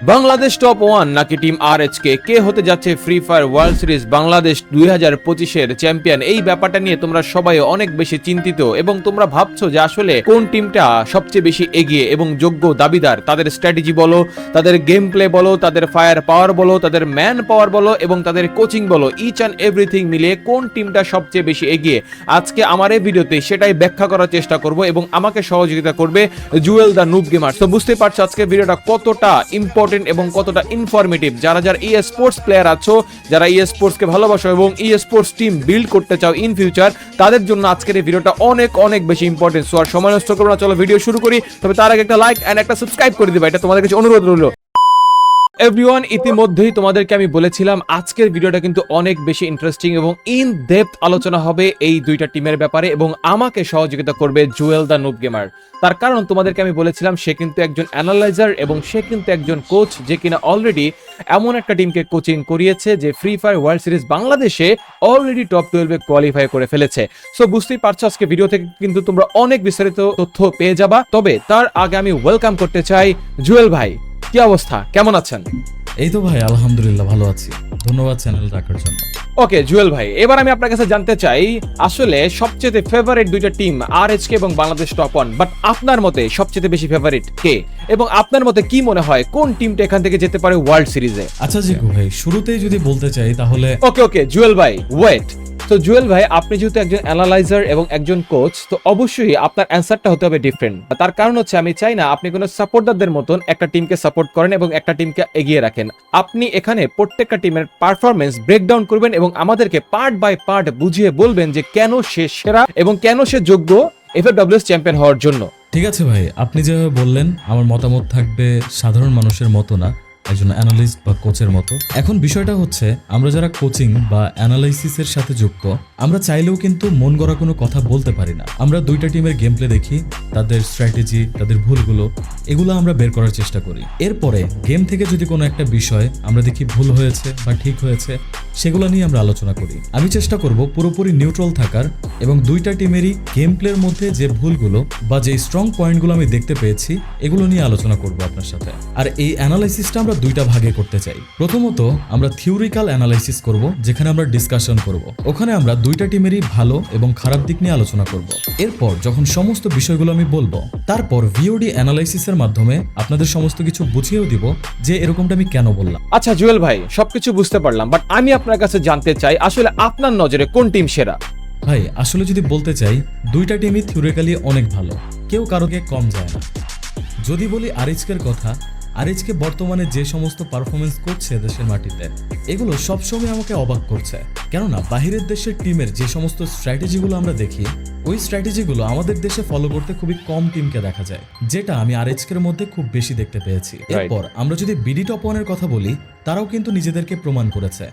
Bangladesh top one নাকি team আর কে কে হতে যাচ্ছে free fire world series Bangladesh দুই হাজার পঁচিশের চ্যাম্পিয়ন এই ব্যাপারটা নিয়ে তোমরা সবাই অনেক বেশি চিন্তিত এবং তোমরা ভাবছ যে আসলে কোন টিমটা সবচেয়ে বেশি এগিয়ে এবং যোগ্য দাবিদার? তাদের স্ট্র্যাটেজি বলো, তাদের গেম প্লে বলো, তাদের ফায়ার পাওয়ার বলো, তাদের ম্যান পাওয়ার বলো এবং তাদের কোচিং বলো ইচ অ্যান্ড এভরিথিং মিলিয়ে কোন টিমটা সবচেয়ে বেশি এগিয়ে? আজকে আমার এই ভিডিওতে সেটাই ব্যাখ্যা করার চেষ্টা করব এবং আমাকে সহযোগিতা করবে জুয়েল দ্য নুব গেমার তো বুঝতে পারছ আজকে ভিডিওটা কতটা ইম্পর্টেন্ট এবং কতটা ইনফরমেটিভ যারা যারা ই স্পোর্টস প্লেয়ার আছো, যারা ই স্পোর্টসকে ভালোবাসো এবং ই স্পোর্টস টিম বিল্ড করতে চাও ইন ফিউচার তাদের জন্য আজকের এই ভিডিওটা অনেক অনেক বেশি ইম্পর্টেন্ট সো আর সময় নষ্ট করব না, চলো ভিডিও শুরু করি। তবে তার আগে একটা লাইক অ্যান্ড একটা সাবস্ক্রাইব করে দিবা। এটা তোমাদের কাছে অনুরোধ রইল। এভরিওয়ান ইতিমধ্যেই তোমাদেরকে আমি বলেছিলাম, আজকের ভিডিওটা কিন্তু অনেক বেশি ইন্টারেস্টিং এবং ইন ডেপথ আলোচনা হবে এই দুইটা টিমের ব্যাপারে এবং আমাকে সহযোগিতা করবে জুয়েল দ্য নুব গেমার তার কারণ তোমাদেরকে আমি বলেছিলাম, সে কিন্তু একজন অ্যানালাইজার এবং সে কিন্তু একজন কোচ যে কিনা অলরেডি এমন একটা টিমকে কোচিং করিয়েছে যে ফ্রি ফায়ার ওয়ার্ল্ড সিরিজ বাংলাদেশে অলরেডি টপ টুয়েলভে কোয়ালিফাই করে ফেলেছে। সো বুঝতেই পারছ, আজকে ভিডিও থেকে কিন্তু তোমরা অনেক বিস্তারিত তথ্য পেয়ে যাবা। তবে তার আগে আমি ওয়েলকাম করতে চাই জুয়েল ভাই। কি অবস্থা? কেমন আছেন? এই তো ভাই আলহামদুলিল্লাহ ভালো আছি। ধন্যবাদ চ্যানেল রাখার জন্য। ওকে জুয়েল ভাই এবার আমি আপনার কাছে জানতে চাই আসলে সবচেয়ে ফেভারিট দুইটা টিম আর এবং বাংলাদেশ টপ ওয়ান বাট আপনার মতে সবচেয়ে বেশি ফেভারিট কে? এবং আপনার মতে কি মনে হয় কোন টিমটা এখান থেকে যেতে পারে ওয়ার্ল্ড সিরিজে আচ্ছা জিকু ভাই শুরুতেই যদি বলতে চাই তাহলে ওকে ওকে জুয়েল ভাই ওয়েট তো জুয়েল ভাই, আপনি যেহেতু একজন অ্যানালাইজার এবং একজন কোচ, তো অবশ্যই আপনার অ্যান্সারটা হতে হবে ডিফারেন্ট তার কারণ হচ্ছে, আমি চাই না আপনি কোনো সাপোর্টারদের মতন একটা টিমকে সাপোর্ট করেন এবং একটা টিমকে এগিয়ে রাখেন। আপনি এখানে প্রত্যেকটা টিমের পারফরমেন্স ব্রেকডাউন করবেন এবং আমাদেরকে পার্ট বাই পার্ট বুঝিয়ে বলবেন যে কেন সে সেরা এবং কেন সে যোগ্য এফএডব্লিউএস চ্যাম্পিয়ন হওয়ার জন্য। ঠিক আছে ভাই, আপনি যেভাবে বললেন, আমার মতামত থাকবে সাধারণ মানুষের মতো না। একজন অ্যানালিস্ট বা কোচের মতো। এখন বিষয়টা হচ্ছে, আমরা যারা কোচিং বা অ্যানালাইসিসের সাথে যুক্ত, আমরা চাইলেও কিন্তু মন গড়া কোনো কথা বলতে পারি না। আমরা দুইটা টিমের গেম প্লে দেখি, তাদের স্ট্র্যাটেজি তাদের ভুলগুলো, এগুলো আমরা বের করার চেষ্টা করি। এরপরে গেম থেকে যদি কোনো একটা বিষয় আমরা দেখি ভুল হয়েছে বা ঠিক হয়েছে, সেগুলো নিয়ে আমরা আলোচনা করি। আমি চেষ্টা করব পুরোপুরি নিউট্রাল থাকার এবং দুইটা টিমেরই গেম প্লের মধ্যে যে ভুলগুলো বা যে স্ট্রং পয়েন্টগুলো আমি দেখতে পেয়েছি, এগুলো নিয়ে আলোচনা করব আপনার সাথে। আর এই অ্যানালাইসিসটা আমরা দুইটা ভাগে করতে চাই। প্রথমত আমরা থিওরিক্যাল অ্যানালাইসিস করব যেখানে আমরা ডিসকাশন করব। ওখানে আমরা দুইটা টিমেরই ভালো এবং খারাপ দিক নিয়ে আলোচনা করব। এরপর যখন সমস্ত বিষয়গুলো আমি বলব তারপর ভিওডি অ্যানালাইসিসের মাধ্যমে আপনাদের সমস্ত কিছু বুঝিয়েও দিব যে এরকমটা আমি কেন বললাম। আচ্ছা জুয়েল ভাই সবকিছু বুঝতে পারলাম বাট আমি আপনার কাছে জানতে চাই আসলে আপনার নজরে কোন টিম সেরা? ভাই আসলে যদি বলতে চাই দুইটা টিমই থিওরিক্যালি অনেক ভালো কেউ কারোকে কম যায় না। যদি বলি আরিজকের কথা আরিজকে বর্তমানে যে সমস্ত পারফরমেন্স করছে দেশের মাটিতে এগুলো সবসময় আমাকে অবাক করছে। কেননা বাহিরের দেশের টিমের যে সমস্ত স্ট্র্যাটেজিগুলো আমরা দেখি ওই স্ট্র্যাটেজিগুলো আমাদের দেশে ফলো করতে খুবই কম টিমকে দেখা যায় যেটা আমি আরএচকের মধ্যে খুব বেশি দেখতে পেয়েছি। এরপর আমরা যদি বিডি টপ ওয়ানের কথা বলি তারাও কিন্তু নিজেদেরকে প্রমাণ করেছে।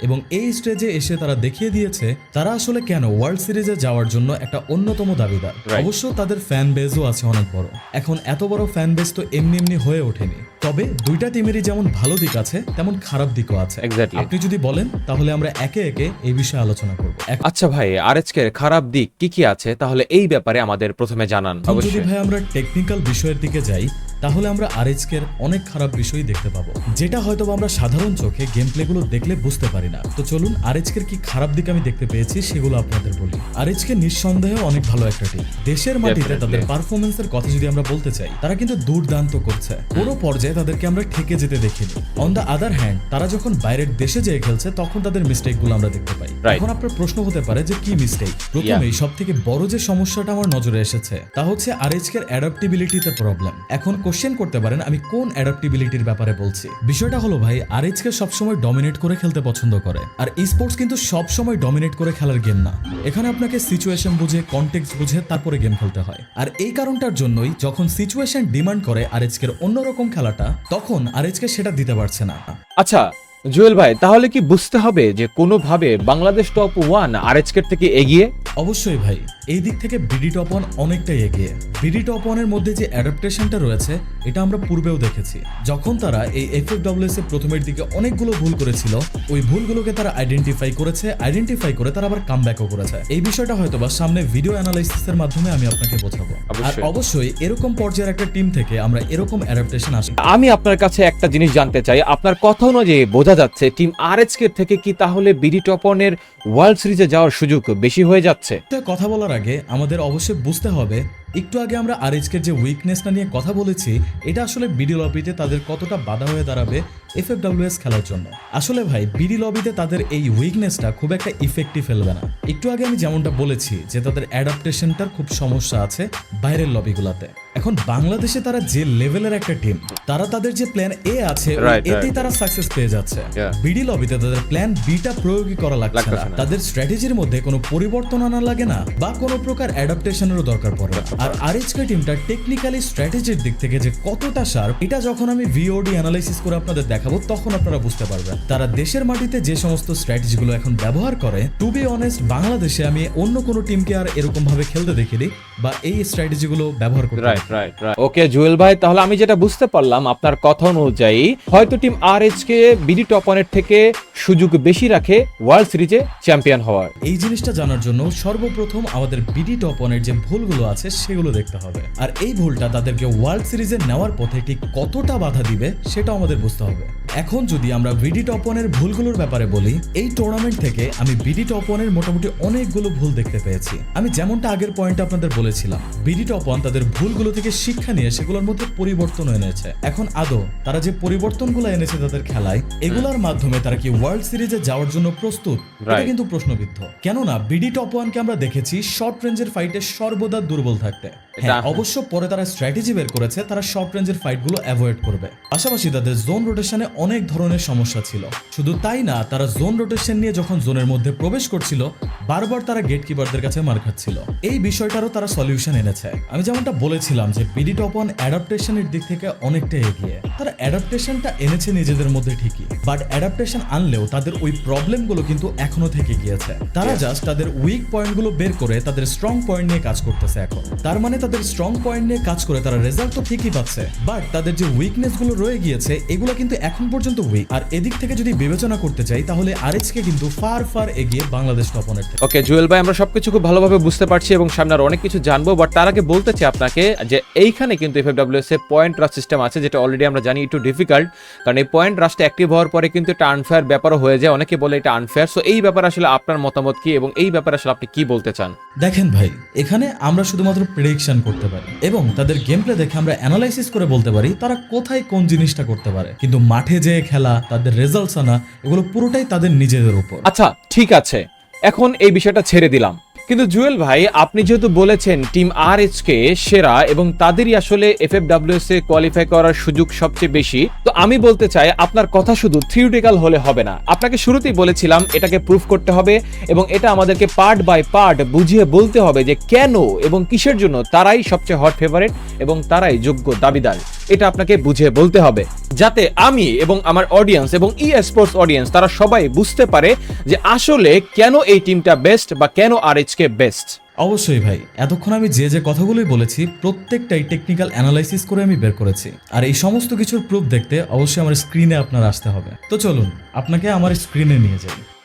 এবং এই স্টেজে এসে তারা দেখিয়ে দিয়েছে তারা আসলে কেন ওয়ার্ল্ড সিরিজে যাওয়ার জন্য একটা অন্যতম দাবিদার। অবশ্য তাদের ফ্যান বেজও আছে অনেক বড়। এখন এত বড় ফ্যান বেজ তো এমনি এমনি হয়ে ওঠেনি। তবে দুইটা টিমেরই যেমন ভালো দিক আছে তেমন খারাপ দিকও আছে. আপনি যদি বলেন তাহলে আমরা একে একে এই বিষয়ে আলোচনা করব। আচ্ছা ভাই আরএচকে খারাপ দিক কি কি আছে? তাহলে এই ব্যাপারে আমাদের প্রথমে জানান যদি অবশ্যই। ভাই আমরা টেকনিক্যাল বিষয়ের দিকে যাই তাহলে আমরা আর আরএচকের অনেক খারাপ বিষয়ই দেখতে পাবো। যেটা হয়তো আমরা সাধারণ চোখে গেম প্লেগুলো দেখলে বুঝতে পারি না। তো চলুন আরএচকের কি খারাপ দিক আমি দেখতে পেয়েছি সেগুলো আপনাদের বলি। আরএচকে নিঃসন্দেহে অনেক ভালো একটা টিম দেশের মাটিতে. তাদের পারফরমেন্সের কথা যদি আমরা বলতে চাই তারা কিন্তু দুর্দান্ত করছে। কোনো পর্যায়ে তাদেরকে আমরা ঠেকে যেতে দেখিনি। অন দ্য আদার হ্যান্ড তারা যখন বাইরের দেশে যেয়ে খেলছে তখন তাদের মিস্টেকগুলো আমরা দেখতে পাই। এখন আপনার প্রশ্ন হতে পারে যে কি মিস্টেক প্রথমেই সব থেকে বড় যে সমস্যাটা আমার নজরে এসেছে তা হচ্ছে আর আরএচকের অ্যাডাপ্টিবিলিটিতে প্রবলেম এখন কোশ্চেন করতে পারেন আমি কোন অ্যাডাপ্টিবিলিটির ব্যাপারে বলছি। বিষয়টা হলো ভাই আরএচকে সবসময় ডমিনেট করে খেলতে পছন্দ করে। আর স্পোর্টস কিন্তু সবসময় ডমিনেট করে খেলার গেম না। এখানে আপনাকে সিচুয়েশন বুঝে কনটেক্সট বুঝে তারপরে গেম খেলতে হয়। আর এই কারণটার জন্যই যখন সিচুয়েশন ডিমান্ড করে আরএচকের অন্যরকম খেলাটা, তখন আরএচকে সেটা দিতে পারছে না। আচ্ছা জুয়েল ভাই তাহলে কি বুঝতে হবে যে কোনোভাবে বাংলাদেশ টপ ওয়ান আরএচকে থেকে এগিয়ে? অবশ্যই ভাই এই দিক থেকে বিডি টপ ওয়ান অনেকটাই এগিয়ে। বিডি টপ ওয়ানের মধ্যে যে অ্যাডাপ্টেশনটা রয়েছে এটা আমরা পূর্বেও দেখেছি। যখন তারা এই এফ এফ ডাব্লিউএস এর প্রথমের দিকে অনেকগুলো ভুল করেছিল ওই ভুলগুলোকে তারা আইডেন্টিফাই করেছে আইডেন্টিফাই করে তারা আবার কামব্যাকও করেছে। এই বিষয়টা হয়তো বা সামনে ভিডিও অ্যানালাইসিসের মাধ্যমে আমি আপনাকে বোঝাবো। আর অবশ্যই। অবশ্যই এরকম পর্যায়ের একটা টিম থেকে আমরা এরকম অ্যাডাপ্টেশন আসে আমি আপনার কাছে একটা জিনিস জানতে চাই আপনার কথা অনুযায়ী বোঝা যাচ্ছে, টিম আরএচকে থেকে কি তাহলে বিডি টপনের ওয়ার্ল্ড সিরিজে যাওয়ার সুযোগ বেশি হয়ে যাচ্ছে? কথা বলার আগে আমাদের অবশ্যই বুঝতে হবে একটু আগে আমরা আরএইচকে যে উইকনেসটা নিয়ে কথা বলেছি এটা আসলে বিডি লবিতে তাদের কতটা বাধা হয়ে দাঁড়াবে এফএফডব্লিউএস খেলার জন্য। আসলে ভাই বিডি লবিতে তাদের এই উইকনেসটা খুব একটা ইফেক্টিভ ফেলবে না। একটু আগে আমি যেমনটা বলেছি যে তাদের অ্যাডাপ্টেশনটার খুব সমস্যা আছে বাইরের লবিগুলোতে এখন বাংলাদেশে তারা যে লেভেলের একটা টিম তারা তাদের যে প্ল্যান এ আছে এতেই তারা সাকসেস পেয়ে যাচ্ছে. বিডি লবিতে তাদের প্ল্যান বিটা প্রয়োগই করা লাগছে না। না। তাদের স্ট্র্যাটেজির মধ্যে কোনো পরিবর্তন আনা লাগে না বা কোনো প্রকার অ্যাডাপ্টেশনেরও দরকার পড়ে না। আর আরএইচকে টিমটা টেকনিক্যালি স্ট্র্যাটেজির দিক থেকে যে কতটা শার্প এটা যখন আমি ভিওডি অ্যানালাইসিস করে আপনাদের দেখাবো তখন আপনারা বুঝতে পারবেন। তারা দেশের মাটিতে যে সমস্ত স্ট্র্যাটেজিগুলো এখন ব্যবহার করে টু বি অনেস্ট বাংলাদেশে আমি অন্য কোনো টিমকে আর এরকম ভাবে খেলতে দেখিনি বা এই স্ট্র্যাটেজিগুলো ব্যবহার করতে right right right okay Jewel ভাই তাহলে আমি যেটা বুঝতে পারলাম আপনার কথা অনুযায়ী হয়তো টিম আরএচকে বিডি টপনের থেকে সুযোগ বেশি রাখে ওয়ার্ল্ড সিরিজে চ্যাম্পিয়ন হওয়ার। এই জিনিসটা জানার জন্য সর্বপ্রথম আমাদের বিডি টপনের যে ভুলগুলো আছে সেগুলো দেখতে হবে। আর এই ভুলটা তাদেরকে ওয়ার্ল্ড সিরিজে নেওয়ার পথে ঠিক কতটা বাধা দিবে, সেটাও আমাদের বুঝতে হবে। এখন যদি আমরা বিডি টপনের ভুলগুলোর ব্যাপারে বলি এই টুর্নামেন্ট থেকে আমি বিডি টপনের মোটামুটি অনেকগুলো ভুল দেখতে পেয়েছি। আমি যেমনটা আগের পয়েন্ট আপনাদের বলেছিলাম বিডি টপন তাদের ভুলগুলো থেকে শিক্ষা নিয়ে সেগুলোর মধ্যে পরিবর্তন এনেছে। এখন আদৌ তারা যে পরিবর্তনগুলো এনেছে তাদের খেলায় এগুলোর মাধ্যমে তারা কি ওয়ার্ল্ড সিরিজে যাওয়ার জন্য প্রস্তুত? এটা কিন্তু প্রশ্নবিদ্ধ। কেননা বিডি টপ ওয়ানকে আমরা দেখেছি শর্ট রেঞ্জের ফাইটে সর্বদা দুর্বল থাকতে। হ্যাঁ অবশ্য পরে তারা স্ট্র্যাটেজি বের করেছে তারা শর্ট রেঞ্জের ফাইটগুলো অ্যাভয়েড করবে। পাশাপাশি তাদের জোন রোটেশনে অনেক ধরনের সমস্যা ছিল। শুধু তাই না তারা জোন রোটেশন নিয়ে যখন জোনের মধ্যে প্রবেশ করছিল বারবার তারা গেট কিপারদের কাছে মার খাচ্ছিল। এই বিষয়টারও তারা সলিউশন এনেছে। আমি যেমনটা বলেছিলাম যে বিডি টপ ওয়ান অ্যাডাপ্টেশনের দিক থেকে অনেকটা এগিয়ে। তারা অ্যাডাপ্টেশনটা এনেছে নিজেদের মধ্যে ঠিকই বাট অ্যাডাপ্টেশন আনলেও তাদের ওই প্রবলেমগুলো কিন্তু এখনও থেকে গিয়েছে। তারা জাস্ট তাদের উইক পয়েন্টগুলো বের করে তাদের স্ট্রং পয়েন্ট নিয়ে কাজ করতেছে এখন। তার মানে তাদের স্ট্রং পয়েন্ট নিয়ে কাজ করে তারা রেজাল্ট তো ঠিকই পাচ্ছে বাট তাদের যে উইকনেসগুলো রয়ে গিয়েছে এগুলো কিন্তু এখন পর্যন্ত উইক আর এদিক থেকে যদি বিবেচনা করতে চাই তাহলে আরএচকে কিন্তু ফার ফার এগিয়ে বাংলাদেশ টপনের ওকে জুয়েল ভাই আমরা সবকিছু খুব ভালোভাবে বুঝতে পারছি এবং সামনে আরও অনেক কিছু জানব বাট তার আগে বলতে চাই আপনাকে যে এইখানে কিন্তু এফ এফএফডব্লিউএস এ পয়েন্ট রাশ সিস্টেম আছে যেটা অলরেডি আমরা জানি একটু ডিফিকাল্ট কারণ এই পয়েন্ট রাশটা অ্যাক্টিভ হওয়ার পরে কিন্তু এটা আনফেয়ার ব্যাপারও হয়ে যায়। অনেকে বলে এটা আনফেয়ার সো এই ব্যাপারে আসলে আপনার মতামত কি এবং এই ব্যাপারে আসলে আপনি কি বলতে চান? দেখেন ভাই এখানে আমরা শুধুমাত্র প্রেডিকশন করতে পারি এবং তাদের গেম প্লে দেখে আমরা অ্যানালাইসিস করে বলতে পারি তারা কোথায় কোন জিনিসটা করতে পারে। কিন্তু মাঠে যেয়ে খেলা, তাদের রেজাল্টস আনা, এগুলো পুরোটাই তাদের নিজেদের উপর। আচ্ছা ঠিক আছে। এখন এই বিষয়টা ছেড়ে দিলাম। কিন্তু জুয়েল ভাই, আপনি যেহেতু বলেছেন টিম আর কে সেরা এবং তাদেরই আসলে এফ এফ এ কোয়ালিফাই করার সুযোগ সবচেয়ে বেশি, তো আমি বলতে চাই আপনার কথা শুধু থিওরিটিক্যাল হলে হবে না। আপনাকে শুরুতেই বলেছিলাম এটাকে প্রুফ করতে হবে এবং এটা আমাদেরকে পার্ট বাই পার্ট বুঝিয়ে বলতে হবে যে কেন এবং কিসের জন্য তারাই সবচেয়ে হট ফেভারেট এবং তারাই যোগ্য দাবিদার। এটা আপনাকে বুঝিয়ে বলতে হবে। যাতে আমি এবং আমার অডিয়েন্স এবং ই স্পোর্টস অডিয়েন্স তারা সবাই বুঝতে পারে যে আসলে কেন এই টিমটা বেস্ট বা কেন আর কে বেস্ট অবশ্যই ভাই, এতক্ষণ আমি যে যে কথাগুলোই বলেছি, প্রত্যেকটাই টেকনিক্যাল অ্যানালাইসিস করে আমি বের করেছি। আর এই সমস্ত কিছুর প্রুফ দেখতে অবশ্যই আমার স্ক্রিনে আপনার আসতে হবে। তো চলুন, আপনাকে আমার স্ক্রিনে নিয়ে যাই।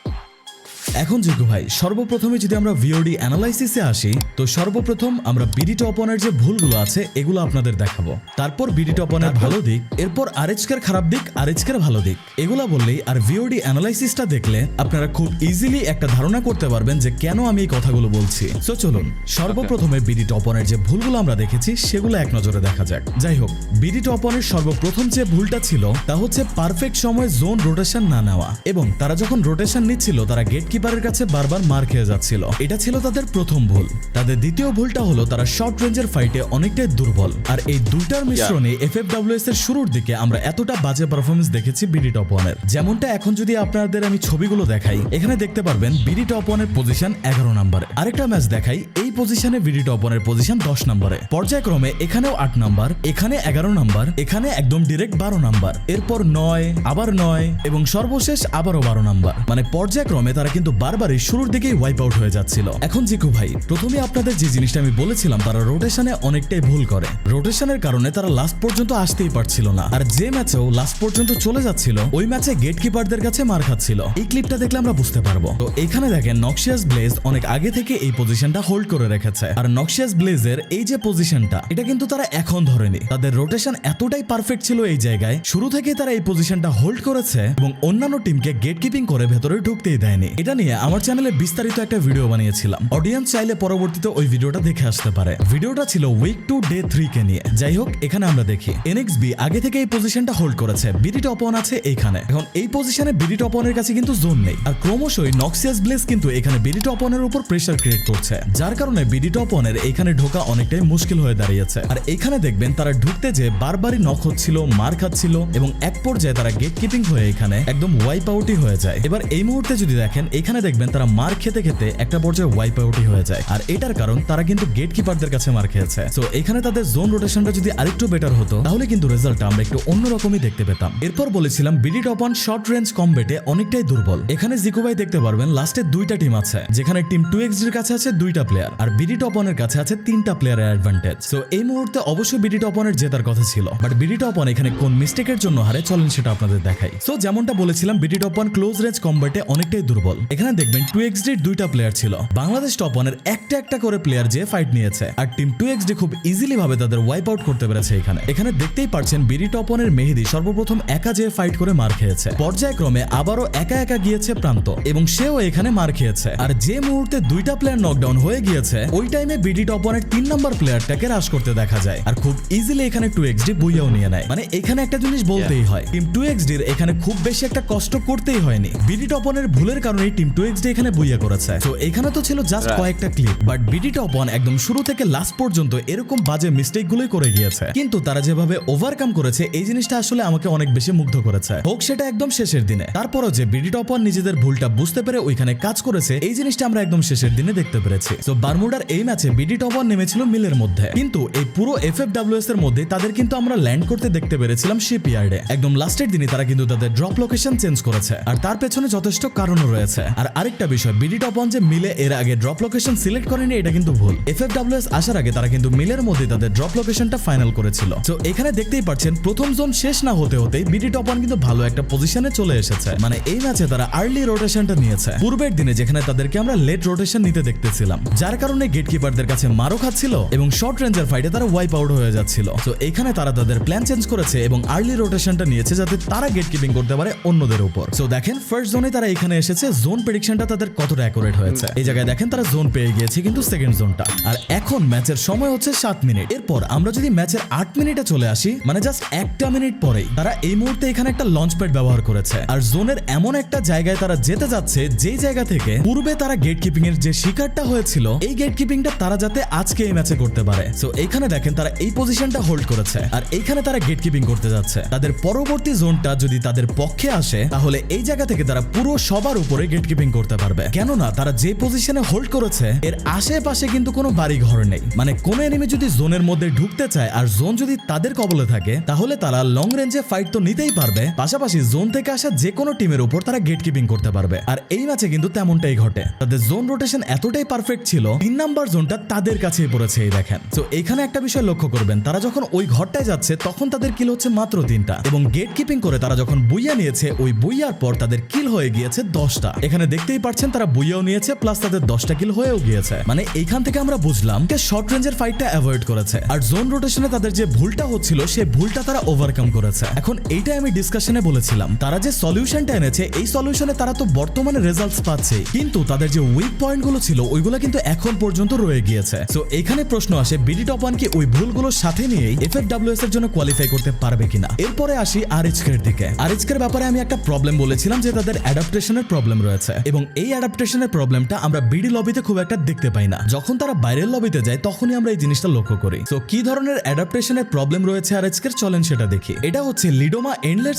এখন যোগ্য ভাই সর্বপ্রথমে যদি আমরা ভিওডি অ্যানালাইসিসে আসি তো সর্বপ্রথম আমরা বিডি টপনের যে ভুলগুলো আছে এগুলো আপনাদের দেখাবো। তারপর বিডি টপনের ভালো দিক এরপর আরএচকের খারাপ দিক আরএচকের ভালো দিক। এগুলা বললেই আর ভিওডি অ্যানালাইসিসটা দেখলে আপনারা খুব ইজিলি একটা ধারণা করতে পারবেন যে কেন আমি এই কথাগুলো বলছি। তো চলুন সর্বপ্রথমে বিডি টপনের যে ভুলগুলো আমরা দেখেছি সেগুলো এক নজরে দেখা যাক। যাই হোক বিডি টপনের সর্বপ্রথম যে ভুলটা ছিল তা হচ্ছে পারফেক্ট সময় জোন রোটেশন না নেওয়া। এবং তারা যখন রোটেশন নিচ্ছিল তারা গেট কিপারের কাছে বারবার মার খেয়ে যাচ্ছিল। এটা ছিল তাদের প্রথম ভুল। তাদের দ্বিতীয় ভুলটা হলো তারা শর্ট রেঞ্জের ফাইটে অনেকটাই দুর্বল। আর এই দুইটার মিশ্রণে এফএফডব্লিউএস এর শুরুর দিকে আমরা এতটা বাজে পারফরমেন্স দেখেছি বিডি টপ ওয়ানের যেমনটা এখন যদি আপনাদের আমি ছবিগুলো দেখাই এখানে দেখতে পারবেন বিডি টপ ওয়ানের পজিশন এগারো নম্বরে আরেকটা ম্যাচ দেখাই এই পজিশনে বিডি টপ ওয়ানের পজিশন দশ নম্বরে পর্যায়ক্রমে এখানেও আট নাম্বার এখানে এগারো নাম্বার এখানে একদম ডিরেক্ট বারো নাম্বার এরপর নয় আবার নয় এবং সর্বশেষ আবারও বারো নাম্বার মানে পর্যায়ক্রমে তারা কিন্তু বারবারই শুরুর দিকেই ওয়াইপ আউট হয়ে যাচ্ছিল। এখন জিকু ভাই, প্রথমে আপনাদের যে জিনিসটা আমি বলেছিলাম, তারা রোটেশনে অনেকটাই ভুল করে। রোটেশনের কারণে তারা লাস্ট পর্যন্ত আসতেই পারছিল না। আর যে ম্যাচেও লাস্ট পর্যন্ত চলে যাচ্ছিল, ওই ম্যাচে গেট কিপারদের কাছে মার খাচ্ছিল। এই ক্লিপটা দেখলে আমরা বুঝতে পারব। তো এখানে দেখেন নক্সিয়াস ব্লেজ অনেক আগে থেকে এই পজিশনটা হোল্ড করে রেখেছে। আর নক্সিয়াস ব্লেজের এই যে পজিশনটা এটা কিন্তু তারা এখন ধরেনি। তাদের রোটেশন এতটাই পারফেক্ট ছিল এই জায়গায়, শুরু থেকে তারা এই পজিশনটা হোল্ড করেছে এবং অন্যান্য টিমকে গেট কিপিং করে ভেতরে ঢুকতেই দেয়নি। এটা নিয়ে আমার চ্যানেলে বিস্তারিত একটা ভিডিও বানিয়েছিলাম। অডিয়েন্স চাইলে পরবর্তীতে ওই ভিডিওটা দেখে আসতে পারে। ভিডিওটা ছিল উইক টু ডে থ্রি কে নিয়ে। যাই হোক, এখানে আমরা দেখি। এনএক্সবি আগে থেকে এই পজিশনটা হোল্ড করেছে। বিডি টপ ওয়ান আছে এইখানে এখন এই পজিশনে বিডি টপ ওয়ানের কাছে কিন্তু জোন নেই। আর ক্রমশই নক্সিয়াস ব্লেস কিন্তু এখানে বিডি টপ ওয়ানের উপর প্রেশার ক্রিয়েট করছে। যার কারণে বিডি টপ ওয়ানের এখানে ঢোকা অনেকটাই মুশকিল হয়ে দাঁড়িয়েছে। আর এখানে দেখবেন, তারা ঢুকতে যে বারবারই নক হচ্ছিল, মার খাচ্ছিল এবং এক পর্যায়ে তারা গেট কিপিং হয়ে এখানে একদম ওয়াইপ আউটই হয়ে যায়। এবার এই মুহূর্তে যদি দেখেন এখানে দেখবেন তারা মার খেতে খেতে একটা পর্যায়ে ওয়াইপ আউটই হয়ে যায়। আর এটার কারণ, তারা কিন্তু গেট কিপারদের কাছে মার খেয়েছে। তো এখানে তাদের জোন রোটেশনটা যদি আরেকটু বেটার হতো, তাহলে কিন্তু রেজাল্টটা আমরা একটু অন্যরকমই দেখতে পেতাম। এরপর বলেছিলাম BD top one short range কমবেটে অনেকটাই দুর্বল। এখানে জিকোবাই দেখতে পারবেন লাস্টে দুইটা টিম আছে। যেখানে টিম টু এক্সের কাছে আছে দুইটা প্লেয়ার আর বিডি টপনের কাছে আছে তিনটা প্লেয়ারের অ্যাডভান্টেজ তো এই মুহূর্তে অবশ্যই বিডি টপনের জেতার কথা ছিল। বাট বিডি টপন এখানে কোন মিস্টেকের জন্য হারে চলেন, সেটা আপনাদের দেখাই। সো যেমনটা বলেছিলাম BD top one close range কমবেটে অনেকটাই দুর্বল। এখানে দেখবেন টু এক্স ডির দুইটা প্লেয়ার ছিল। বাংলাদেশ টপনের একটা একটা করে প্লেয়ার যে ফাইট নিয়েছে। আর টিম টু এক্স ডি খুব ইজিলি ভাবে তাদের ওয়াইপ আউট করতে পেরেছে এখানে। এখানে দেখতেই পারছেন বিডি টপনের মেহেদি সর্বপ্রথম একা যে ফাইট করে মার খেয়েছে। পর্যায়ক্রমে আবারও একা একা গিয়েছে প্রান্ত, এবং সেও এখানে মার খেয়েছে। আর যে মুহূর্তে দুইটা প্লেয়ার নকডাউন হয়ে গিয়েছে, ওই টাইমে বিডি টপনের তিন নম্বর প্লেয়ারটাকে হ্রাস করতে দেখা যায়। আর খুব ইজিলি এখানে টু এক্স ডি বইয়াও নিয়ে নেয়। মানে এখানে একটা জিনিস বলতেই হয় টিম টু এক্স ডির এখানে খুব বেশি একটা কষ্ট করতেই হয়নি। বিডি টপনের ভুলের কারণে টিম টু এক্স ডি এখানে বইয়া করেছে। তো এখানে তো ছিল জাস্ট কয়েকটা clip but BD top one একদম শুরু থেকে লাস্ট পর্যন্ত এরকম বাজে মিস্টেক গুলোই করে গিয়েছে। কিন্তু তারা যেভাবে ওভারকাম করেছে এই জিনিসটা আসলে আমাকে অনেক বেশি মুগ্ধ করেছে। হোক সেটা একদম শেষের দিনে। তারপরও যে বিডি টপ ওয়ান নিজেদের ভুলটা বুঝতে পেরে ওইখানে কাজ করেছে এই জিনিসটা আমরা একদম শেষের দিনে দেখতে পেরেছি। তো বারমুডার এই ম্যাচে বিডি টপ ওয়ান নেমেছিল মিলের মধ্যে। কিন্তু এই পুরো এফ এফ ডাব্লিউএস এর মধ্যে তাদের কিন্তু আমরা ল্যান্ড করতে দেখতে পেরেছিলাম শিপইয়ার্ডে একদম লাস্টের দিনে তারা কিন্তু তাদের ড্রপ লোকেশন চেঞ্জ করেছে। আর তার পেছনে যথেষ্ট কারণও রয়েছে। আর আরেকটা বিষয় বিডি টপ যে মিলে এর আগে ড্রপ লোকেশন সিলেক্ট করেনি, এটা কিন্তু ভুল। এফ এফ ডাব্লিউএস আসার আগে তারা কিন্তু মিলের মধ্যে তাদের ড্রপ লোকেশনটা ফাইনাল করেছিল। তো এখানে দেখতেই পাচ্ছেন, প্রথম জোন শেষ না হতে হতেই বিডি টপ ওয়ান কিন্তু ভালো একটা পজিশনে চলে এসেছে। মানে এই ম্যাচে তারা আর্লি রোটেশনটা নিয়েছে। পূর্বের দিনে যেখানে তাদেরকে আমরা লেট রোটেশন নিতে দেখতেছিলাম, যার কারণে গেট কিপারদের কাছে মারও খাচ্ছিল এবং শর্ট রেঞ্জের ফাইটে তারা ওয়াইপ আউট হয়ে যাচ্ছিল। তো এখানে তারা তাদের প্ল্যান চেঞ্জ করেছে এবং আর্লি রোটেশনটা নিয়েছে যাতে তারা গেট কিপিং করতে পারে অন্যদের উপর। তো দেখেন ফার্স্ট জোনে তারা এখানে এসেছে জোন প্রেডিকশনটা তাদের কতটা অ্যাকুরেট হয়েছে? এই জায়গায় দেখেন, তারা জোন পেয়ে গিয়েছে কিন্তু সেকেন্ড জোনটা আর এখন ম্যাচের সময় হচ্ছে সাত মিনিট। এরপর আমরা যদি ম্যাচের আট মিনিটে চলে আসি মানে জাস্ট একটা মিনিট পরেই, তারা এই মুহূর্তে এখানে একটা লঞ্চ প্যাড ব্যবহার করেছে। আর জোনের এমন একটা জায়গায় তারা যেতে যাচ্ছে যে জায়গা থেকে পূর্বে তারা গেট কিপিং এর যে শিকারটা হয়েছিল, এই গেট কিপিংটা তারা যাতে আজকে এই ম্যাচে করতে পারে। সো এখানে দেখেন, তারা এই পজিশনটা হোল্ড করেছে। আর এইখানে তারা গেট কিপিং করতে যাচ্ছে। তাদের পরবর্তী জোনটা যদি তাদের পক্ষে আসে, তাহলে এই জায়গা থেকে তারা পুরো সবার উপরে গেট কিপিং করতে পারবে। কেননা তারা যে পজিশনে হোল্ড করেছে, এর আশেপাশে কিন্তু কোনো বাড়ি ঘর নেই। মানে কোন এনিমি যদি জোনের মধ্যে ঢুকতে চায়, আর জোন যদি তাদের কবলে থাকে, তাহলে তারা লং রেঞ্জে ফাইট তো নিতেই পারবে। পাশাপাশি জোন থেকে আসা যে কোনো টিমের উপর তারা গেট কিপিং করতে পারবে। আর এই ম্যাচে কিন্তু তেমনটাই ঘটে। তাদের জোন রোটেশন এতটাই পারফেক্ট ছিল, তিন নাম্বার জোনটা তাদের কাছেই পড়েছে, এই দেখেন। তো এখানে একটা বিষয় লক্ষ্য করবেন, তারা যখন ওই ঘরটায় যাচ্ছে, তখন তাদের কিল হচ্ছে মাত্র তিনটা। এবং গেট কিপিং করে তারা যখন বুইয়া নিয়েছে, ওই বুইয়ার পর তাদের কিল হয়ে গিয়েছে দশটা। এখানে দেখতেই পাচ্ছেন তারা বুইয়াও নিয়েছে প্লাস তাদের দশটা কিল হয়েও গিয়েছে। মানে এইখান থেকে আমরা বুঝলাম যে শর্ট রেঞ্জের ফাইটটা অ্যাভয়েড করেছে। আর জোন রোটেশনে তাদের যে ভুলটা হচ্ছিল সেই ভুলটা তারা ওভারকাম করেছে। এখন এইটাই আমি ডিসকাশনে বলেছিলাম। তারা যে সলিউশনটা এনেছে, এই সলিউশনে তারা তো বর্তমানে রেজাল্টস পাচ্ছে। কিন্তু তাদের যে উইক পয়েন্টগুলো ছিল, ওইগুলো কিন্তু এখন পর্যন্ত রয়ে গিয়েছে। তো এখানে প্রশ্ন আসে বিডি টপ ওয়ান কি ওই ভুলগুলোর সাথে নিয়েই এফ এফ ডাব্লিউএস এর জন্য কোয়ালিফাই করতে পারবে কিনা? এরপরে আসি আর এর দিকে। আর এর ব্যাপারে আমি একটা প্রবলেম বলেছিলাম যে তাদের অ্যাডাপ্টেশনের প্রবলেম রয়েছে। এবং এই অ্যাডাপ্টেশনের প্রবলেমটা আমরা বিডি লবিতে খুব একটা দেখতে পাই না। যখন তারা বাইরের লবিতে যায়, তখনই আমরা এই জিনিসটা লক্ষ্য করি। তো কি ধরনের অ্যাডাপ্টেশনের প্রবলেম রয়েছে আর আজকের চলেন সেটা দেখি। এটা হচ্ছে লিডোমা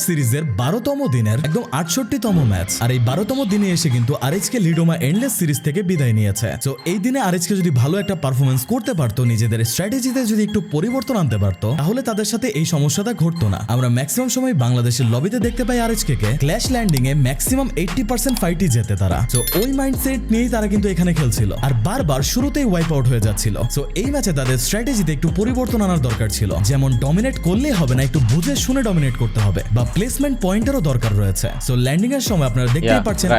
সিরিজের বারোতম দিনের একদম আটষট্টিতম ম্যাচ আর এই বারোতম দিনে এসে কিন্তু লিডোমা এন্ডলেস সিরিজ থেকে বিদায় নিয়েছে। তো এই দিনে আরএচকে যদি ভালো একটা পারফরমেন্স করতে পারতো, নিজেদের স্ট্র্যাটেজিতে যদি একটু পরিবর্তন আনতে পারতো, তাহলে তাদের সাথে এই সমস্যাটা ঘটতো না। আমরা ম্যাক্সিমাম সময় বাংলাদেশের লবিতে দেখতে পাই আরএচকে কে। ক্ল্যাশ ল্যান্ডিং এ ম্যাক্সিমাম এইটটি পার্সেন্ট ফাইটই যেতে তারা। তো ওই মাইন্ডসেট নিয়েই তারা কিন্তু এখানে খেলছিল। আর বারবার শুরুতেই ওয়াইপ আউট হয়ে যাচ্ছিল। তো এই ম্যাচে তাদের স্ট্র্যাটেজিতে একটু পরিবর্তন আনার দরকার ছিল। যেমন ডমিনেট করলেই হবে না একটু বুঝে শুনে ডমিনেট করতে হবে। বা প্লেসমেন্ট পয়েন্টেরও দরকার রয়েছে। সো ল্যান্ডিং এর সময় আপনারা দেখতেই পাচ্ছেন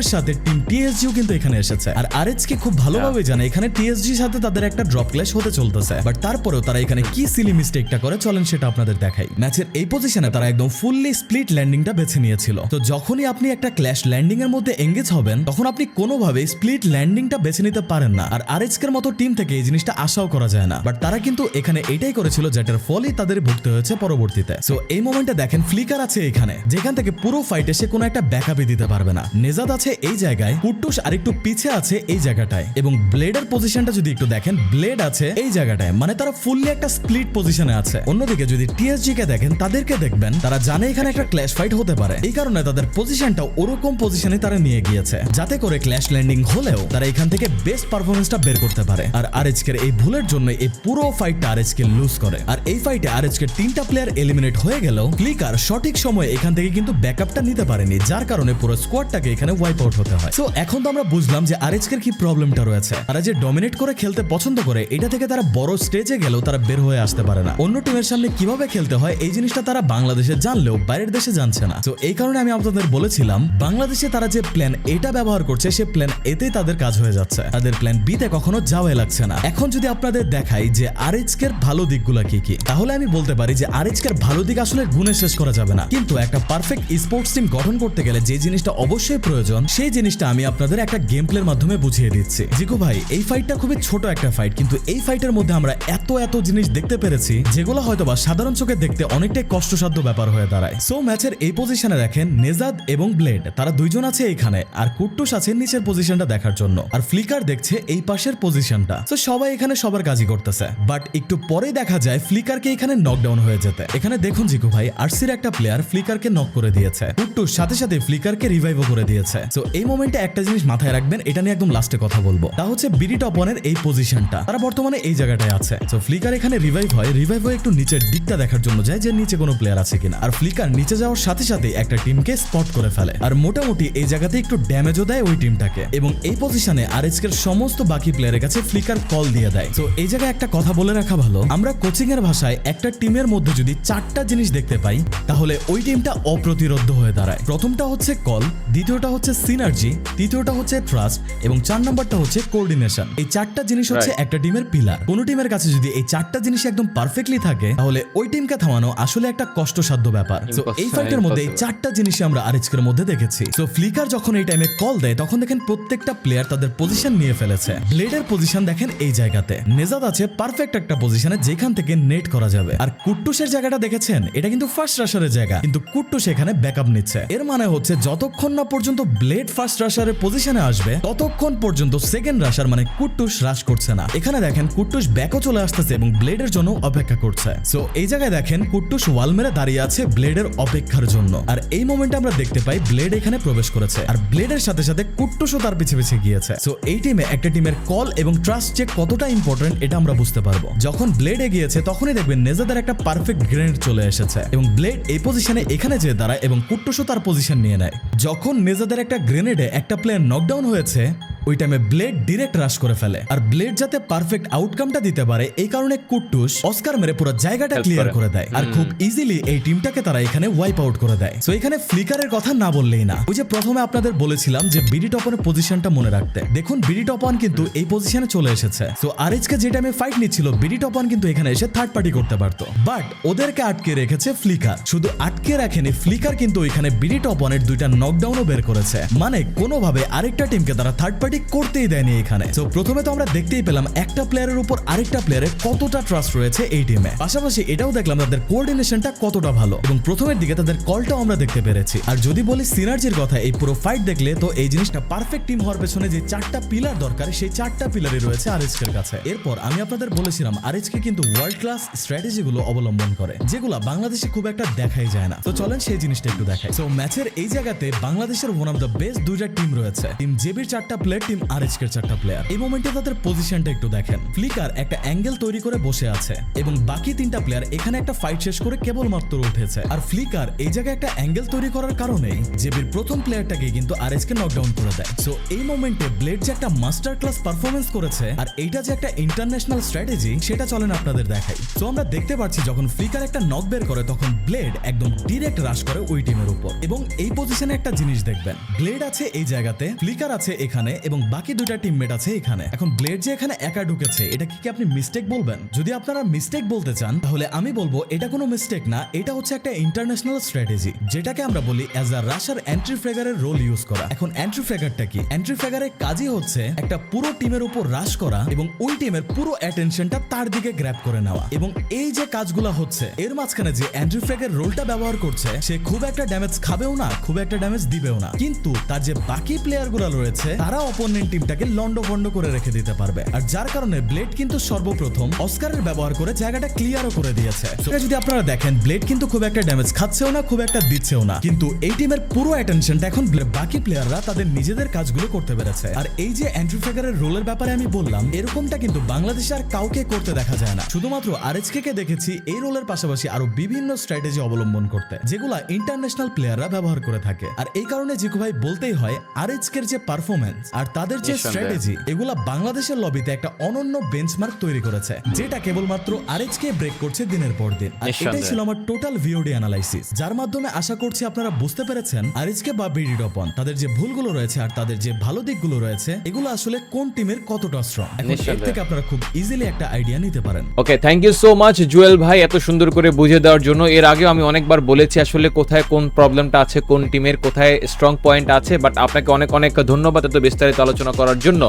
এর সাথে টিম টিএসজিও কিন্তু এখানে এসেছে। আর আরএচকে খুব ভালোভাবে জানে এখানে টিএসজির সাথে তাদের একটা ড্রপ ক্ল্যাশ হতে চলতেছে। বাট তারপরেও তারা এখানে কি সিলি মিস্টেকটা করে চলেন সেটা আপনাদের দেখাই। ম্যাচের এই পজিশনে তারা একদম ফুললি স্প্লিট ল্যান্ডিংটা বেছে নিয়েছিল। তো যখনই আপনি একটা ক্ল্যাশ ল্যান্ডিং এর মধ্যে এঙ্গেজ হবেন, তখন আপনি কোনোভাবে স্প্লিট ল্যান্ডিংটা বেছে নিতে পারেন না। আর আরএচকে এর মতো টিম থেকে এই জিনিসটা আশাও করা যায় না। বাট তারা কিন্তু এখানে এটাই করেছিল যেটার ফলেই তাদের ভুগতে হয়েছে পরবর্তীতে। সো এই মোমেন্টে দেখেন ফ্লিকার আছে এখানে। যেখান থেকে পুরো ফাইটে সে কোনো একটা ব্যাকআপই দিতে পারবে না। নেজাদ আছে এই জায়গায় কুট্টুস আর একটু পিছে আছে এই জায়গাটায়। এবং ব্লেডের পজিশনটা যদি একটু দেখেন ব্লেড আছে এই জায়গাটায়। মানে তারা ফুললি একটা স্প্লিট পজিশনে আছে। অন্যদিকে যদি টিএসজি কে দেখেন, তাদেরকে দেখবেন, তারা জানে এখানে একটা ক্ল্যাশ ফাইট হতে পারে। এই কারণে তাদের পজিশনটা ওরকম পজিশনে তারা গিয়েছে। যাতে করে ক্ল্যাশ ল্যান্ডিং হলেও তারা এখান থেকে বেস্ট পারফরমেন্সটা বের করতে পারে। আর আরএচকের এই ভুলের জন্য এই পুরো ফাইটটা আরএচকে লুজ করে। আর এই ফাইটে আরএচকে তিনটা প্লেয়ার এলিমিনেট হয়ে গেলেও ক্লিকার সঠিক সময়ে এখান থেকে কিন্তু ব্যাকআপটা নিতে পারেনি, যার কারণে পুরো স্কোয়াডটাকে এখানে ওয়াইপ আউট হতে হয়। সো এখন তো আমরা বুঝলাম যে আরএচকের কি প্রবলেমটা রয়েছে। তারা যে ডমিনেট করে খেলতে পছন্দ করে, এটা থেকে তারা বড় স্টেজে গেলেও তারা বের হয়ে আসতে পারে না। অন্য টিমের সামনে কীভাবে খেলতে হয়, এই জিনিসটা তারা বাংলাদেশে জানলেও বাইরের দেশে জানছে না। তো এই কারণে আমি আপনাদের বলেছিলাম, বাংলাদেশে তারা যে প্ল্যান এটা ব্যবহার করছে, সে প্ল্যান এতে তাদের কাজ হয়ে যাচ্ছে। তাদের প্ল্যান বিতে কখনো যাওয়াই লাগছে না। এখন যদি আপনাদের দেখাই যে আরএচকের ভালো দিকগুলো কি কি, তাহলে আমি বলতে পারি যে আরএচকের ভালো দিক আসলে গুণে শেষ করা যাবে না। কিন্তু একটা পারফেক্ট স্পোর্টস টিম গঠন করতে গেলে যে জিনিসটা অবশ্যই প্রয়োজন, সেই জিনিসটা আমি আপনাদের একটা গেম প্লের মাধ্যমে বুঝিয়ে দিচ্ছি। জিকো ভাই, এই ফাইটটা খুবই ছোট একটা ফাইট কিন্তু এই ফাইটের মধ্যে আমরা এত এত জিনিস দেখতে পেরেছি, যেগুলো হয়তো বা সাধারণ চোখে দেখতে অনেকটাই কষ্টসাধ্য ব্যাপার হয়ে দাঁড়ায়। সো ম্যাচের এই পজিশনে রাখেন নেজাদ এবং ব্লেড, তারা দুইজন আছে এখানে, আর কুট্টুস আছে নিচের পজিশনটা দেখার জন্য। আর ফ্লিকার দেখছে এই পাশের পজিশনটা তো সবাই এখানে সবার কাজই করতেছে। বাট একটু পরে দেখা যায় ফ্লিকারকে এখানে নকডাউন হয়ে যেতে। এখানে দেখুন জিকু ভাই, আরসির একটা প্লেয়ার ফ্লিকারকে নক করে দিয়েছে। কুট্টুস সাথে সাথে ফ্লিকারকে রিভাইভও করে দিয়েছে। তো এই মোমেন্টে একটা জিনিস মাথায় রাখবেন, এটা নিয়ে একদম লাস্টে কথা বলব। তা হচ্ছে বিডি টপ ওয়ানের এই পজিশনটা তারা বর্তমানে এই জায়গাটায় আছে। তো ফ্লিকার এখানে রিভাইভ হয় রিভাইভ হয়ে একটু নিচের দিকটা দেখার জন্য যায়, যে নিচে কোনো প্লেয়ার আছে কিনা। আর ফ্লিকার নিচে যাওয়ার সাথে সাথে একটা টিমকে স্পট করে ফেলে। আর মোটামুটি এই জায়গাতে একটু ড্যামেজও দেয় ওই টিমটাকে। এবং এই পজিশনে আরএচকে এর সমস্ত বাকি প্লেয়ারের কাছে ফ্লিকার কল দিয়ে দেয়। তো এই জায়গায় একটা কথা বলে রাখা ভালো আমরা কোচিং এর ভাষায় একটা টিমের মধ্যে যদি চারটা জিনিস দেখতে পাই তাহলে ওই টিমটা অপ্রতিরোধ হয়ে দাঁড়ায়। প্রথমটা হচ্ছে কল দ্বিতীয়টা হচ্ছে সিনার্জি তৃতীয়টা হচ্ছে ট্রাস্ট এবং চার নম্বরটা হচ্ছে কোঅর্ডিনেশন এই চারটা জিনিস হচ্ছে একটা টিমের পিলার কোন টিমের কাছে যদি এই চারটা জিনিস একদম পারফেক্টলি থাকে তাহলে ওই টিমকে থামানো আসলে একটা কষ্টসাধ্য ব্যাপার। তো এই ফাইটের মধ্যে এই চারটা জিনিসই আমরা আরএচকের মধ্যে দেখেছি। তো ফ্লিকার যখন এই টাইমে কল দেয়, তখন দেখেন প্রত্যেকটা প্লেয়ার তাদের পজিশন নিয়ে ফেলেছে। ব্লেডের পজিশন দেখেন এই জায়গাতে। নেজাদ আছে পারফেক্ট একটা পজিশনে যেখান থেকে নেট করা যাবে। আর কুট্টুসের জায়গাটা দেখেছেন? এটা কিন্তু ফার্স্ট রাশারের জায়গা। কিন্তু কুট্টুস এখানে ব্যাকআপ নিচ্ছে। এর মানে হচ্ছে, যতক্ষণ না পর্যন্ত ব্লেড ফার্স্ট রাশারের পজিশনে আসবে, ততক্ষণ পর্যন্ত সেকেন্ড রাশার মানে কুট্টুস হ্রাস করছে না। এখানে দেখেন, কুট্টুস ব্যাকও চলে আসতেছে এবং ব্লেডের জন্য অপেক্ষা করছে। সো এই জায়গায় দেখেন, কুট্টুস ওয়াল মেরে দাঁড়িয়ে আছে ব্লেডের অপেক্ষার জন্য। আর এই মোমেন্টে আমরা দেখতে পাই ব্লেড এখানে প্রবেশ করেছে। আর ব্লেডের সাথে সাথে কুট্টুসও তার পিছে পিছে গিয়েছে। সো এই টিমে একটা টিমের কল এবং ট্রাস্ট যে কতটা ইম্পর্টেন্ট এটা আমরা বুঝতে পারব। যখন ব্লেড এগিয়েছে তখনই দেখবেন নেজাদের একটা পারফেক্ট গ্রেনেড চলে এসেছে এবং ব্লেড এই পজিশনে এখানে যে দাঁড়ায় এবং কুট্টুসও তার পজিশন নিয়ে নেয়। যখন নেজাদের একটা গ্রেনেডে একটা প্লেয়ার নকডাউন হয়েছে ওই টাইমে ব্লেড ডিরেক্ট রাশ করে ফেলে। আর ব্লেড যাতে পারফেক্ট আউটকামটা দিতে পারে এই কারণে কুট্টুস অস্কার মেরে পুরো জায়গাটা ক্লিয়ার করে। দেয়। আর খুব ইজিলি এই টিমটাকে তারা এখানে ওয়াইপ আউট করে দেয়। সো এখানে ফ্লিকারের কথা না বললেই না। ওই যে প্রথমে আপনাদের বলেছিলাম যে বিডি টপনের পজিশনটা মনে রাখতে। দেখুন, বিডি টপন কিন্তু এই পজিশনে চলে এসেছে। সো আরএচকে যে টাইমে ফাইট নিচ্ছিল, বিডি টপন কিন্তু এখানে এসে থার্ড পার্টি করতে পারতো। বাট ওদেরকে আটকে রেখেছে ফ্লিকার শুধু আটকে রাখেনি ফ্লিকার কিন্তু এখানে বিডি টপনের দুইটা নকডাউনও বের করেছে। মানে কোনোভাবে আরেকটা টিমকে তারা থার্ড পার্টি করতেই দেয়নি এখানে। তো প্রথমে তো আমরা দেখতেই পেলাম একটা প্লেয়ারের উপর আরেকটা প্লেয়ারের কতটা ট্রাস্ট রয়েছে এই টিমে পাশাপাশি এটাও দেখলাম তাদের কোঅর্ডিনেশনটা কতটা ভালো। এবং প্রথমের দিকে তাদের কলটাও আমরা দেখতে পেরেছি। আর যদি বলি সিনার্জির কথা, এই পুরো ফাইট দেখলে তো এই জিনিসটা পারফেক্ট টিম হওয়ার পেছনে যে চারটা পিলার দরকার, সেই চারটা পিলারই রয়েছে আরএচকের কাছে। এরপর আমি আপনাদের বলেছিলাম আরএচকে কিন্তু ওয়ার্ল্ড ক্লাস স্ট্র্যাটেজি গুলো অবলম্বন করে, যেগুলো বাংলাদেশে খুব একটা দেখাই যায় না। তো চলেন সেই জিনিসটা একটু দেখাই। তো ম্যাচের এই জায়গাতে বাংলাদেশের ওয়ান অফ দ্য বেস্ট দুইটা টিম রয়েছে। টিম জেবির চারটা প্লেয়ার টিম আরএচকে এর চারটা প্লেয়ার এই মোমেন্টে তাদের পজিশনটা একটু দেখেন। ফ্লিকার একটা অ্যাঙ্গেল তৈরি করে বসে আছে, এবং বাকি তিনটা প্লেয়ার এখানে একটা ফাইট শেষ করে কেবলমাত্র উঠেছে। আর ফ্লিকার এই জায়গায় একটা অ্যাঙ্গেল তৈরি করার কারণে জেবির প্রথম প্লেয়ারটাকে কিন্তু আরএসকে নকডাউন করে দেয়। সো এই মোমেন্টে ব্লেড যে একটা মাস্টার ক্লাস পারফরমেন্স করেছে আর এইটা যে একটা ইন্টারন্যাশনাল স্ট্র্যাটেজি সেটা চলেন আপনাদের দেখাই। তো আমরা দেখতে পাচ্ছি যখন ফ্লিকার একটা নক বের করে, তখন ব্লেড একদম ডিরেক্ট রাশ করে ওই টিমের উপর। এবং এই পজিশনে একটা জিনিস দেখবেন। ব্লেড আছে এই জায়গাতে ফ্লিকার আছে এখানে, এবং বাকি দুইটা টিমমেট আছে এখানে। এখন ব্লেড যে এখানে একা ঢুকেছে, এটা কি কি আপনি মিস্টেক বলবেন? যদি আপনারা মিস্টেক বলতে চান, তাহলে আমি বলব এটা কোনো মিস্টেক না, এটা হচ্ছে একটা ইন্টারন্যাশনাল স্ট্র্যাটেজি যেটাকে আমরা বলি অ্যাজ আ রাশার এন্ট্রি ফ্রেগারের রোল ইউজ করা। এখন এন্ট্রি ফ্রেগারটা কি? এন্ট্রি ফ্রেগারের কাজই হচ্ছে একটা পুরো টিমের উপর রাশ করা এবং ওই টিমের পুরো অ্যাটেনশনটা তার দিকে গ্র্যাব করে নেওয়া। এবং এই যে কাজগুলো হচ্ছে, এর মাঝখানে যে অ্যান্ড্রু ফ্রেগের রোলটা ব্যবহার করছে, সে খুব একটা ড্যামেজ খাবেও না, খুব একটা ড্যামেজ দিবেও না। কিন্তু তার যে বাকি প্লেয়ারগুলো রয়েছে, তারা অপোনেন্ট টিমটাকে লন্ড ভন্ড করে রেখে দিতে পারবে। আর যার কারণে ব্লেড কিন্তু সর্বপ্রথম অস্কারের ব্যবহার করে জায়গাটা ক্লিয়ারও করে দিয়েছে। এটা যদি আপনারা দেখেন ব্লেড কিন্তু খুব একটা ড্যামেজ খাচ্ছেও না, খুব একটা দিচ্ছেও না। কিন্তু এই টিমের পুরো অ্যাটেনশনটা এখন ব্লে- বাকি প্লেয়াররা তাদের নিজেদের কাজগুলো করতে পেরেছে। আর এই যে অ্যান্ড্রু ফ্রেগারের রোলের ব্যাপারে আমি বললাম এরকমটা কিন্তু বাংলাদেশে আর কাউকে করতে দেখা যায় না। শুধুমাত্র আরএচকে কে দেখেছি এই রোলের পাশাপাশি আরও বিভিন্ন স্ট্র্যাটেজি অবলম্বন করতে যেগুলা ইন্টারন্যাশনাল প্লেয়াররা ব্যবহার করে থাকে। আর এই কারণে জিকু ভাই বলতেই হয় আরএচকের যে পারফরমেন্স আর তাদের যে স্ট্র্যাটেজি এগুলা বাংলাদেশের লবিতে একটা অনন্য বেঞ্চমার্ক তৈরি করেছে যেটা কেবলমাত্র আরএচকে ব্রেক করছে দিনের পর দিন। আর এটাই ছিল আমার টোটাল ভিওডি অ্যানালাইসিস যার মাধ্যমে আশা করছি আপনারা বুঝতে পেরেছেন আরএচকে বা বিডি ডপন তাদের যে ভুলগুলো রয়েছে আর তাদের যে ভালো দিকগুলো রয়েছে এগুলো আসলে কোন টিমের কতটা স্ট্রং এখন এর থেকে আপনারা খুব ইজিলি একটা আইডিয়া নিতে পারেন। Okay thank you so much Jewel ভাই এত সুন্দর করে বুঝিয়ে দেওয়ার জন্য। এর আগেও আমি অনেকবার বলেছি আসলে কোথায় কোন প্রবলেমটা আছে কোন টিমের কোথায় স্ট্রং পয়েন্ট আছে বাট আপনাকে অনেক অনেক ধন্যবাদ এত বিস্তারিত আলোচনা করার জন্য।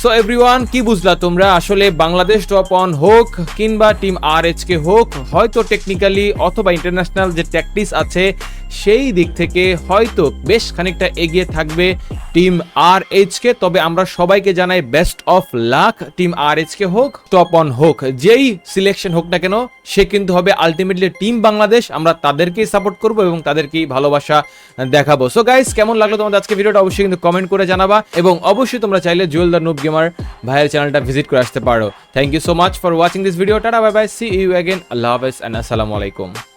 সো এভরিওয়ান কি বুঝলা তোমরা? আসলে বাংলাদেশ টপ অন হোক কিংবা টিম আর কে হোক হয়তো টেকনিক্যালি অথবা ইন্টারন্যাশনাল যে ট্যাকটিস আছে সেই দিক থেকে হয়তো বেশ খানিকটা এগিয়ে থাকবে টিম আর কে তবে আমরা সবাইকে জানাই best of luck team R K হোক টপ অন হোক, যেই সিলেকশন হোক না কেন, সে কিন্তু হবে আলটিমেটলি টিম বাংলাদেশ। আমরা তাদেরকেই সাপোর্ট করব এবং তাদেরকেই ভালোবাসা দেখাবো। সো গাইস কেমন লাগল তোমাদের আজকে ভিডিওটা? অবশ্যই কিন্তু কমেন্ট করে জানাবা এবং অবশ্যই তোমরা চাইলে জুয়েল দ্য নুব গেমার ভাইয়ের চ্যানেলটা ভিজিট করে আসতে পারো। Thank you so much for watching this video tata bye bye see you again আল্লাহ হাফেজ অ্যান্ড আসসালামু আলাইকুম